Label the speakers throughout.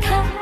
Speaker 1: 他。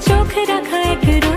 Speaker 1: চোখ রাখা এক